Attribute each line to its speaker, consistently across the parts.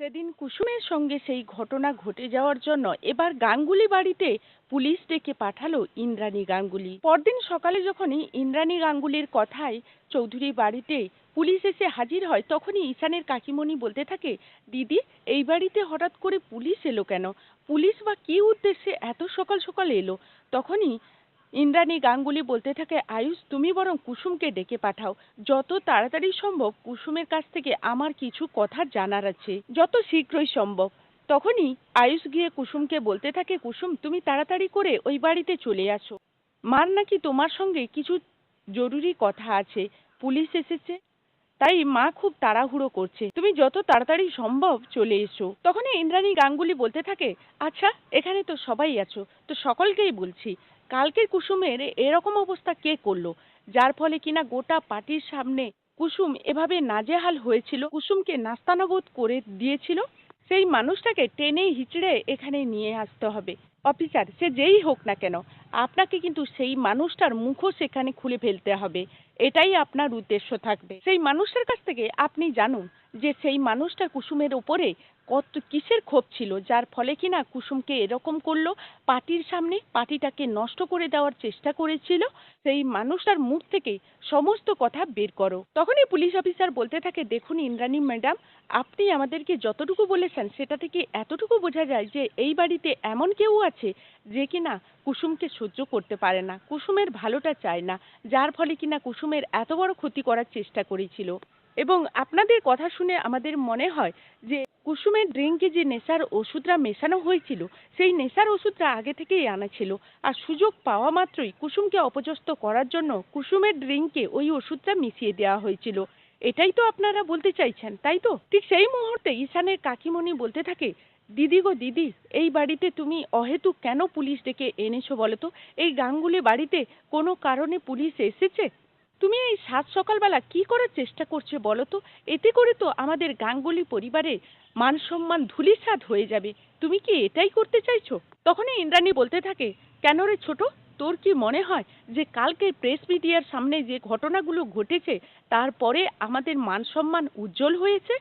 Speaker 1: সেদিন কুসুমের সঙ্গে সেই ঘটনা ঘটে যাওয়ার জন্য এবার গাঙ্গুলি বাড়িতে পুলিশ ডেকে পাঠালো ইন্দ্রাণী গাঙ্গুলি। পরদিন সকালে যখনই ইন্দ্রাণী গাঙ্গুলির কথায় চৌধুরী বাড়িতে পুলিশ এসে হাজির হয়, তখনই ঈশানের কাকিমণি বলতে থাকে, দিদি, এই বাড়িতে হঠাৎ করে পুলিশ এলো কেন? পুলিশ বা কী উদ্দেশ্যে এত সকাল সকাল এলো? তখনই ইন্দ্রাণী গাঙ্গুলি বলতে থাকে, আয়ুষ, তুমি বরং কুসুমকে ডেকে পাঠাও। যত তাড়াতাড়ি সম্ভব কুসুমের কাছ থেকে আমার কিছু কথা জানার আছে। যত শীঘ্রই সম্ভব। তখনই আয়ুষ গিয়ে কুসুমকে বলতে থাকে, কুসুম, তুমি তাড়াতাড়ি করে ওই বাড়িতে চলে আসো। মার নাকি তোমার সঙ্গে কিছু জরুরি কথা আছে। পুলিশ এসেছে। তাই মা খুব তাড়াহুড়ো করছে। তুমি যত তাড়াতাড়ি সম্ভব চলে এসো। তখনই ইন্দ্রাণী গাঙ্গুলি বলতে থাকে আচ্ছা এখানে তো সবাই আছো। তো সকলকেই বলছি কালকের কুসুমের এরকম অবস্থা কে করল? যার ফলে কিনা গোটা পার্টির সামনে কুসুম এভাবে নাজেহাল হয়েছিল? কুসুমকে নাস্তানাবোধ করে দিয়েছিল? সেই মানুষটাকে টেনে হিচড়ে এখানে নিয়ে আসতে হবে। অফিসার, সে যেই হোক না কেন, আপনাকে কিন্তু সেই মানুষটার মুখও সেখানে খুলে ফেলতে হবে। এটাই আপনার উদ্দেশ্য থাকবে। সেই মানুষটার কাছ থেকে আপনি জানুন যে সেই মানুষটা কুসুমের উপরে কত কিসের ক্ষোভ ছিল, যার ফলে কিনা কুসুমকে এরকম করল, পার্টির সামনে পার্টিটাকে নষ্ট করে দেওয়ার চেষ্টা করেছিল, সেই মানুষটার মুখ থেকে সমস্ত কথা বের করো। তখনই পুলিশ অফিসার বলতে থাকে, দেখুন ইন্দ্রাণী ম্যাডাম, আপনি আমাদেরকে যতটুকু বলেছেন, সেটা থেকে এতটুকু বোঝা যায় যে এই বাড়িতে এমন কেউ আছে যে কিনা কুসুমকে সহ্য করতে পারে না, কুসুমের ভালোটা চায় না, যার ফলে কিনা কুসুমের এত বড় ক্ষতি করার চেষ্টা করেছিল। এবং আপনাদের কথা শুনে আমাদের মনে হয় যে কুসুমের ড্রিঙ্কে যে নেশার ওষুধটা মেশানো হয়েছিল, সেই নেশার ওষুধটা আগে থেকেই আনা ছিল। আর সুযোগ পাওয়া মাত্রই কুসুমকে অপদস্থ করার জন্য কুসুমের ড্রিঙ্কে ওই ওষুধটা মিশিয়ে দেওয়া হয়েছিল। এটাই তো আপনারা বলতে চাইছেন, তাই তো? ঠিক সেই মুহূর্তে ঈশানের কাকিমণি বলতে থাকে, দিদি গো দিদি, এই বাড়িতে তুমি অহেতু কেন পুলিশ ডেকে এনেছো বলো তো? এই গাঙ্গুলি বাড়িতে কোনো কারণে পুলিশ এসেছে? তুমি এই সাত সকালবেলা কি করার চেষ্টা করছ বলো তো? এতে করে তো আমাদের গাঙ্গুলি পরিবারের মান সম্মান ধূলিসাৎ হয়ে যাবে। তুমি কি এটাই করতে চাইছো? তখনই ইন্দ্রাণী বলতে থাকে, কেন রে ছোট? তোর কি মনে হয় যে কালকে প্রেস মিডিয়ার সামনে যে ঘটনাগুলো ঘটেছে, তারপরে আমাদের মান সম্মান উজ্জ্বল হয়েছে?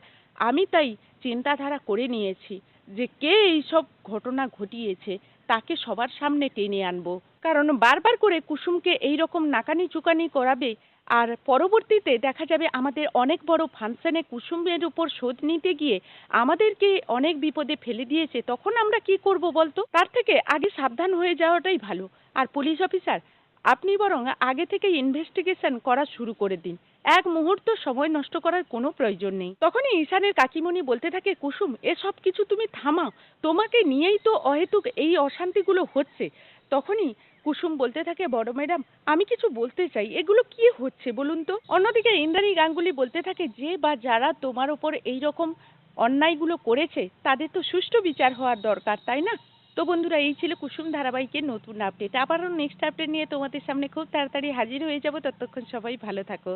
Speaker 1: আমি তাই চিন্তাধারা করে নিয়েছি যে কে এইসব ঘটনা ঘটিয়েছে? তাকে সবার সামনে টেনে আনব। কারণ বারবার করে কুসুমকে এই রকম নাকানি চুকানি করাবে, আর পরবর্তীতে দেখা যাবে আমাদের অনেক বড় ফাংশনে কুসুমের উপর শোধ নিতে গিয়ে আমাদেরকে অনেক বিপদে ফেলে দিয়েছে, তখন আমরা কি করব বলতো? তার থেকে আগে সাবধান হয়ে যাওয়াটাই ভালো। আর পুলিশ অফিসার আপনি বরং আগে থেকে ইনভেস্টিগেশন করা শুরু করে দিন। এক মুহূর্ত সময় নষ্ট করার কোনো প্রয়োজন নেই। তখনই ঈশানের কাকিমণি বলতে থাকে, কুসুম, এসব কিছু তুমি থামাও। তোমাকে নিয়েই তো অহেতুক এই অশান্তিগুলো হচ্ছে। তখনই কুসুম বলতে থাকে, বড় ম্যাডাম, আমি কিছু বলতে চাই। এগুলো কি হচ্ছে বলুন তো? অন্যদিকে ইন্দ্রাণী গাঙ্গুলি বলতে থাকে, যে বা যারা তোমার ওপর এই রকম অন্যায়গুলো করেছে, তাদের তো সুষ্ঠু বিচার হওয়ার দরকার, তাই না? তো বন্ধুরা, এই ছিল কুসুম ধারাবাহিকের নতুন আপডেট আবারও নেক্সট আপডেট নিয়ে তোমাদের সামনে খুব তাড়াতাড়ি হাজির হয়ে যাব। ততক্ষণ সবাই ভালো থাকো।